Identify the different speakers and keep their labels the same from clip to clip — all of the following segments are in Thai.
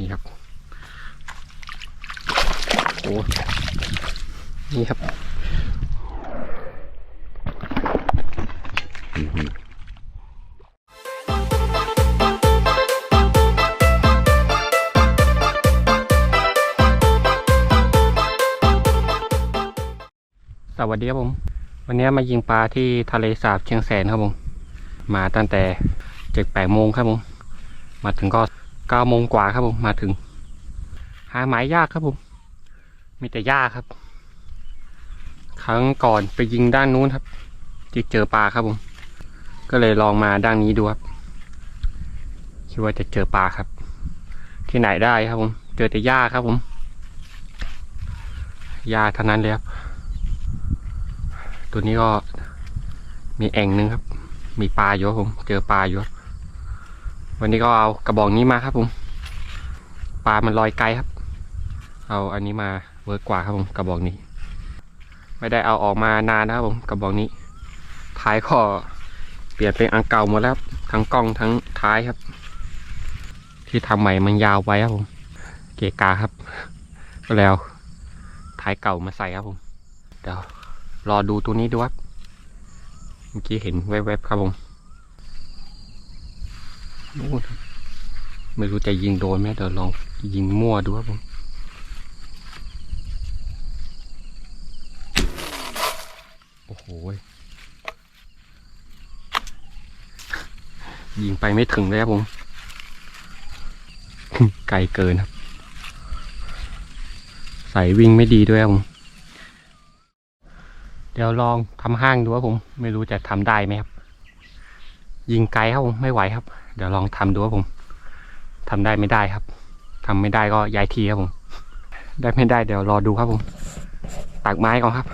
Speaker 1: นี่ครับโอ้นี่ครับสวัสดีครับผม วันนี้มายิงปลาที่ทะเลสาบเชียงแสนครับผม มาตั้งแต่เจ็ดแปดโมงครับผม มาถึงก็ เก้าโมงกว่าครับผมมาถึง หาหมายยากครับผม มีแต่ยาครับ ครั้งก่อนไปยิงด้านนู้นครับที่เจอปลาครับผม ก็เลยลองมาด้านนี้ดูครับคิดว่าจะเจอปลาครับ ที่ไหนได้ครับผม เจอแต่หญ้าครับผมหญ้าเท่านั้นเลยครับ ตัวนี้ก็มีแอ่งหนึงครับ มีปลาอยู่ครับผม เจอปลาอยู่ครับ วันนี้ก็เอากระบอกนี้มาครับผมปลามันลอยไกลครับ เอาอันนี้มาเวิร์กกว่าครับผมกระบอกนี้ ไม่ได้เอาออกมานานนะครับผมกระบอกนี้ ท้ายก็เปลี่ยนเป็นอันเก่าหมดแล้วทั้งกล้องทั้งท้ายครับ ที่ทำใหม่มันยาวไปครับผม เกะกาครับ ก็แล้วท้ายเก่ามาใส่ครับผมเดี๋ยวรอดูตัวนี้ดูครับเมื่อกี้เห็นแวบๆครับผม ไม่รู้จะยิงโดนไหมเดี๋ยวลองยิงมั่วดูครับผมโอ้โหยิงไปไม่ถึงเลยครับผม ไกลเกินครับ ใส่วิ่งไม่ดีด้วยครับผม เดี๋ยวลองทำห้างดูครับผม ไม่รู้จะทำได้ไหมครับ ยิงไกลครับผมไม่ไหวครับ เดี๋ยวลองทำดูครับผมทำได้ไม่ได้ครับทำไม่ได้ก็ย้ายทีครับผม ได้ไม่ได้เดี๋ยวรอดูครับผมตักไม้ก่อนครับ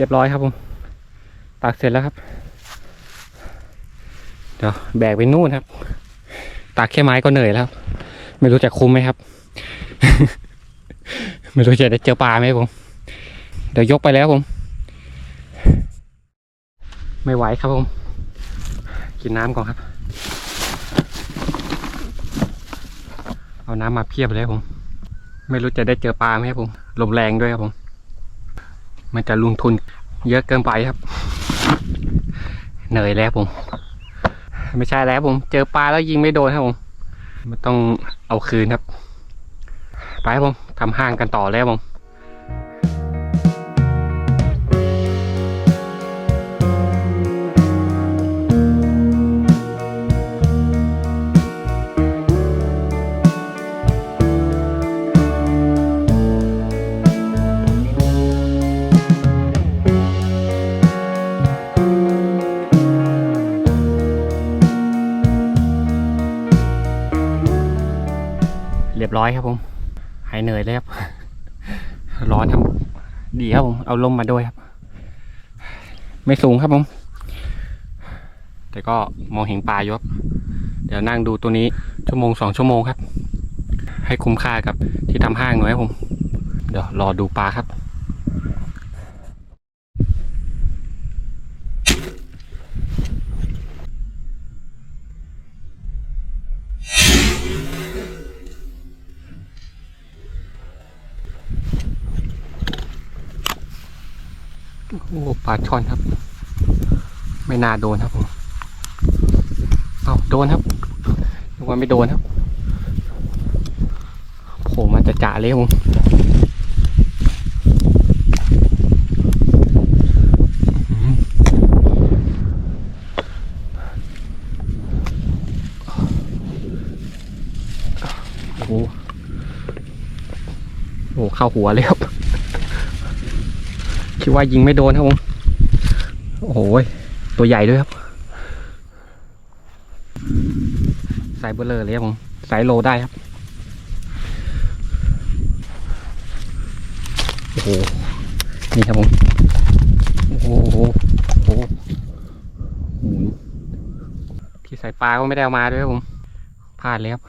Speaker 1: รียบร้อยครับผมตักเสร็จแล้วครับ เดี๋ยวแบกไปนู่นครับตักแค่ไม้ก็เหนื่อยแล้วครับไม่รู้จะคุ้มไหมครับ ไม่รู้จะได้เจอปลาไหมผม เดี๋ยวยกไปแล้วผม ไม่ไหวครับผม กินน้ำก่อนครับ เอาน้ำมาเพียบเลยครับผม ไม่รู้จะได้เจอปลาไหมครับผม ลมแรงด้วยครับผม มันจะลงทุนเยอะเกินไปครับ เหนื่อยแล้วผม ไม่ใช่แล้วผม เจอปลาแล้วยิงไม่โดนครับผมมันต้องเอาคืนครับ ไปครับผมทำห้างกันต่อแล้วผม เรียบร้อยครับผม หายเหนื่อยเลยครับ ร้อนครับ ดีครับผม เอาลมมาด้วยครับ ไม่สูงครับผม แต่ก็มองเห็นปลาอยครับ เดี๋ยวนั่งดูตัวนี้ชั่วโมงสองชั่วโมงครับ ให้คุ้มค่ากับที่ทำห้างหน่อยครับผม เดี๋ยวรอดูปลาครับ โอ้ปลาช่อนครับ ไม่น่าโดนครับผมเอาโดนครับนึกว่าไม่โดนครับโผล่มันจะจ่าเลยครับผมอื้อหือโอ้โหโอ้โหเข้าหัวเลยครับ คิดว่ายิงไม่โดนครับผม โอ้โหตัวใหญ่ด้วยครับสายเบลเลอร์เลยครับผมสายโลได้ครับ โอ้โห นี่ครับผม โอ้โหโอ้โหหมุนที่ใส่ปลาก็ไม่ได้เอามาด้วยครับผมพลาดเลยครับ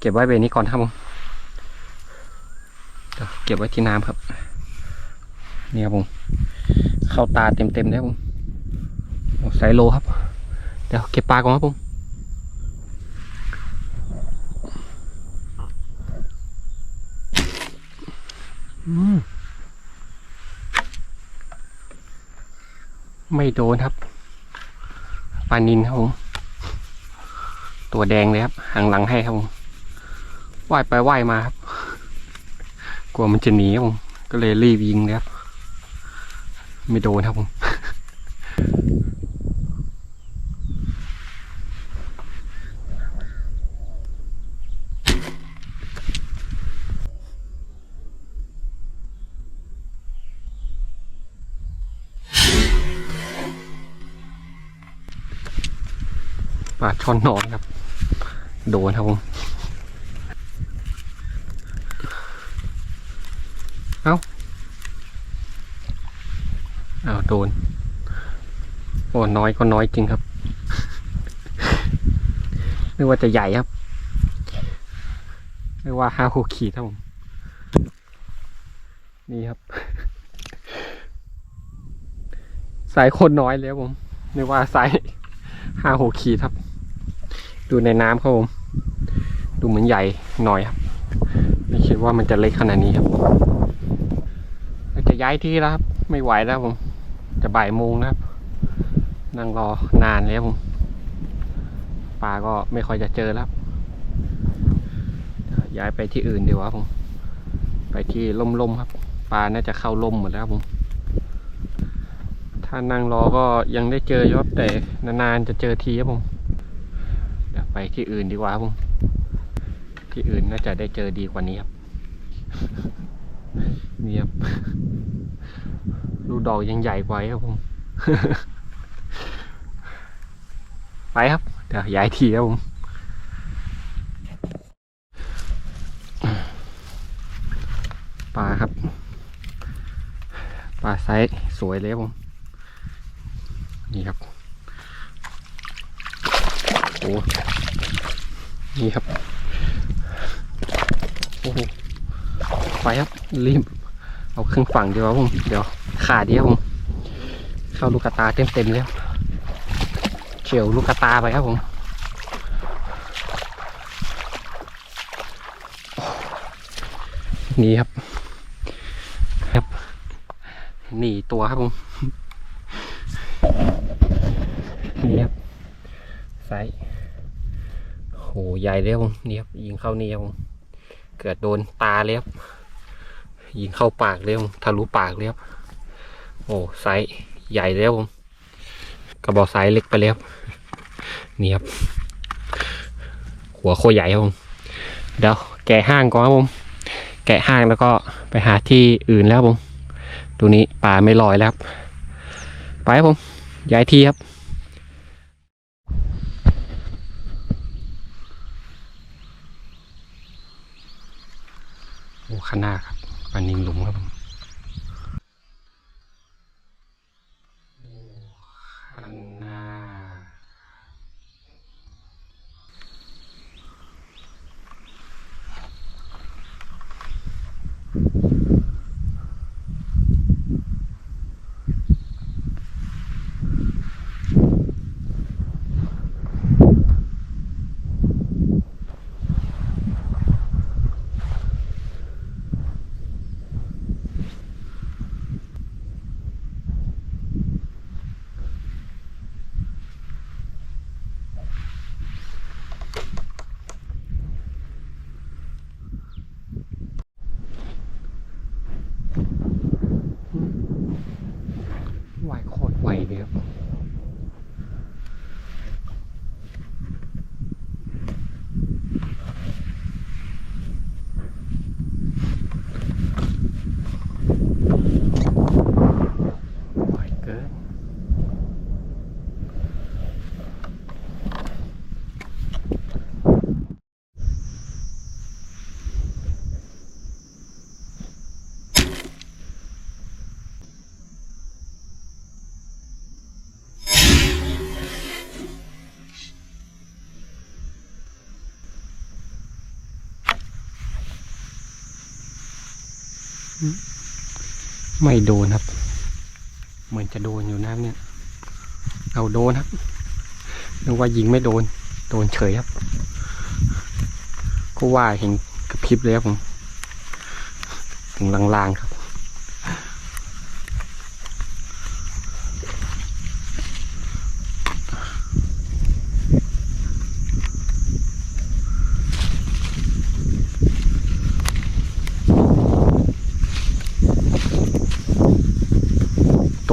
Speaker 1: เก็บไว้เบรนี้ก่อนครับผม เก็บไว้ที่น้ำครับ นี่ครับผม เข้าตาเต็มๆเลยครับผมโอ้ไซโลครับ เดี๋ยวเก็บปลาก่อนครับผมมไม่โดนครับปลานินครับผม ตัวแดงเลยครับหางหลังให้ครับผมว่ายไปว่ายมาครับ กลัวมันจะหนีครับผม ก็เลยรีบยิงเลยครับ ไม่โดนครับผมปลาช่อนนอนครับ โดนครับผมเอ้า อ้าวโดน โอ้น้อยก็น้อยจริงครับนึกว่าจะใหญ่ครับนึกว่าห้าหกขีดครับผม นี่ครับ สายคนน้อยเลยครับผมนึกว่าสายห้าหกขีดครับ ดูในน้ำครับผม ดูเหมือนใหญ่หน่อยครับ ไม่คิดว่ามันจะเล็กขนาดนี้ครับจะย้ายที่แล้วครับ ไม่ไหวแล้วผม จะบ่ายโมงนะครับ นั่งรอนานแล้วผมปลาก็ไม่ค่อยจะเจอแล้วย้ายไปที่อื่นดีกว่าครับผม ไปที่ล่มๆครับ ปลาน่าจะเข้าล่มหมดแล้วครับผมถ้านั่งรอก็ยังได้เจอยครับแต่นานๆจะเจอทีครับผมเดี๋ยวไปที่อื่นดีกว่าครับผม ที่อื่นน่าจะได้เจอดีกว่านี้ครับเนี่ครับ ดูดอกยังใหญ่กว่าอีกครับผม ไปครับ เดี๋ยวย้ายทีครับผมปลาครับปลาไซส์สวยเลยครับผม นี่ครับโอ้นี่ครับโอ้ไปครับรีบเอาครึ่งฝั่งดีกว่าผมเดี๋ยว ขาเดียวผม เข้าลูกตาเต็มเต็มๆเลยครับเฉียวลูกตาไปครับผมนี่ครับครับนี่ตัวครับผมนี่ครับไซส์โหใหญ่เลยครับผมนี่ครับยิงเข้านี่ครับผมเกิดโดนตาเลยครับยิงเข้าปากเลยครับทะลุปากเลยครับ โอ้ไซส์ใหญ่เลยครับผมกระบอกไซส์เล็กไปเลยครับนี่ครับ หัวโคใหญ่ครับผมเดี๋ยวแกะห้างก่อนครับผม แกะห้างแล้วก็ไปหาที่อื่นแล้วผมตัวนี้ปลาไม่ลอยแล้วครับไปครับผมย้ายที่ครับโอ้ข้างหน้าครับปลานิงหลุมครับผม ไม่โดนครับ เหมือนจะโดนอยู่นะครับเนี่ย เอาโดนครับนึกว่ายิงไม่โดน โดนเฉยครับ ก็ว่าเห็นกระพริบเลยครับผม ถึงลางๆครับ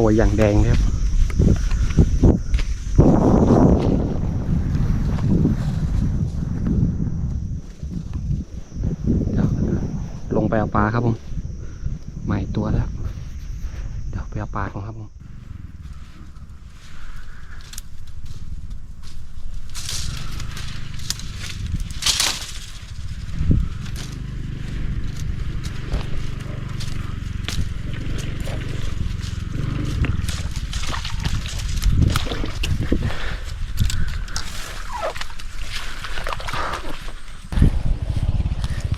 Speaker 1: ตัวอย่างแดงครับ ลงไปเอาปลาครับผมใหม่ตัวแล้ว เดี๋ยวไปเอาปลาก่อนครับผม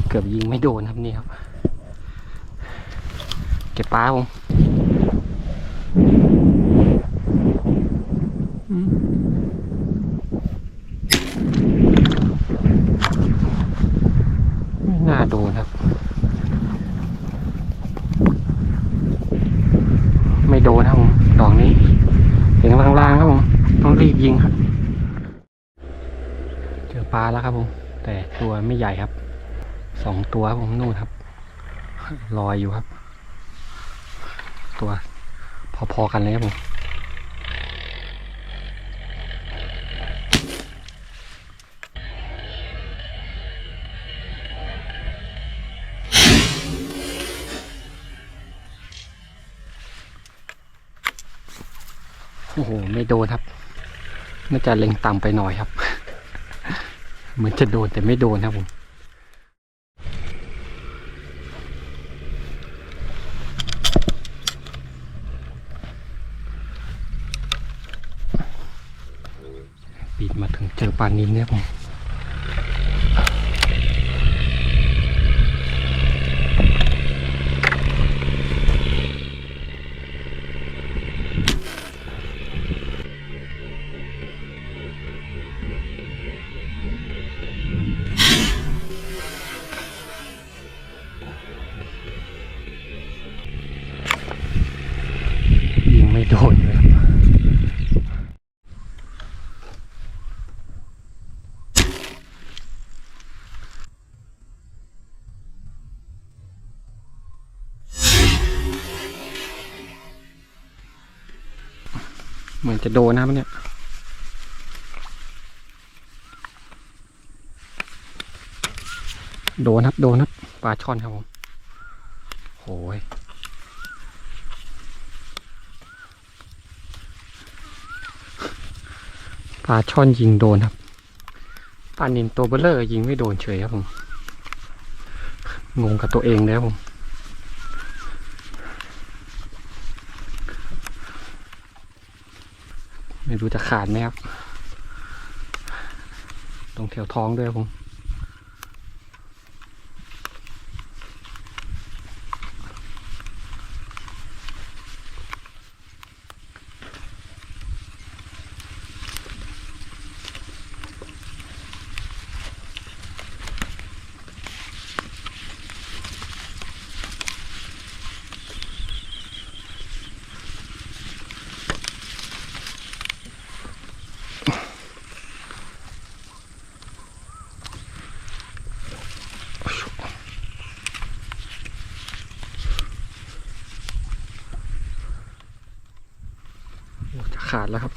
Speaker 1: เกือบ ยิงไม่โดนครับนี่ครับ เก็บปลาผมอืมไม่น่าโดนครับ ไม่โดนครับผมดอกนี้เห็นล่างๆครับผมต้องรีบยิงครับ เจอปลาแล้วครับผมแต่ตัวไม่ใหญ่ครับ สองตัวครับผมนู่นครับ ลอยอยู่ครับ ตัว พอๆกันเลยครับผมโอ้โห ไม่โดนครับ น่าจะเล็งต่ำไปหน่อยครับ เหมือนจะโดนแต่ไม่โดนครับผม ปีดมาถึงเจอ ปลานินเนี่ยผม เหมือนจะโดนนะครับเนี่ย โดนครับโดนครับปลาช่อนครับผมโหยปลาช่อนยิงโดนครับปลานินตัวเบลเลอร์ยิงไม่โดนเฉยครับผม งงกับตัวเองเลยครับผม ไม่รู้จะขาดไหมครับ ตรงแถวท้องด้วยผม ขาดแล้วครับ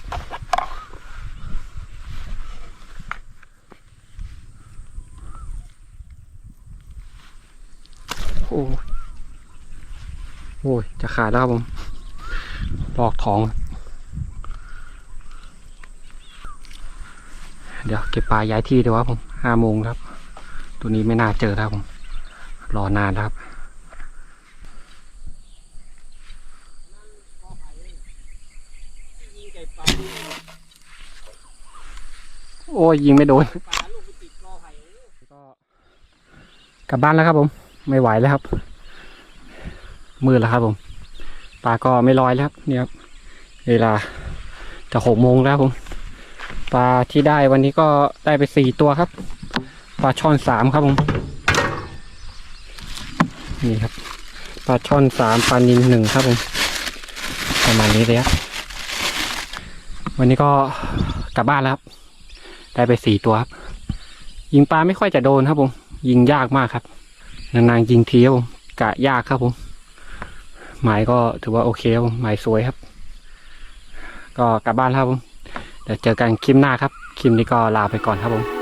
Speaker 1: โอ้ยโอ้ยจะขาดแล้วครับผมลอกท้อง เดี๋ยวเก็บปลาย้ายที่ดีกว่าผมห้าโมงครับ ตัวนี้ไม่น่าเจอครับผม รอนานครับ ยยิงไม่โดนก็กลับบ้านแล้วครับผม ไม่ไหวแล้วครับ มืดแล้วครับผมปลาก็ไม่ลอยแล้วครับเนี่ยครับเวลาจะหกโมงแล้วครับผมปลาที่ได้วันนี้ก็ได้ไปสี่ตัวครับปลาช่อนสามครับผมนี่ครับปลาช่อนสามปลานินหนึ่งครับผมประมาณนี้เลยครับวันนี้ก็กลับบ้านแล้วครับ ได้ไปสี่ตัวครับยิงปลาไม่ค่อยจะโดนครับผม ยิงยากมากครับ นานๆยิงทีครับผมกะยากครับผมหมายก็ถือว่าโอเคครับผมหมายสวยครับ ก็กลับบ้านแล้วครับผมเดี๋ยวเจอกันคลิปหน้าครับคลิปนี้ก็ลาไปก่อนครับผม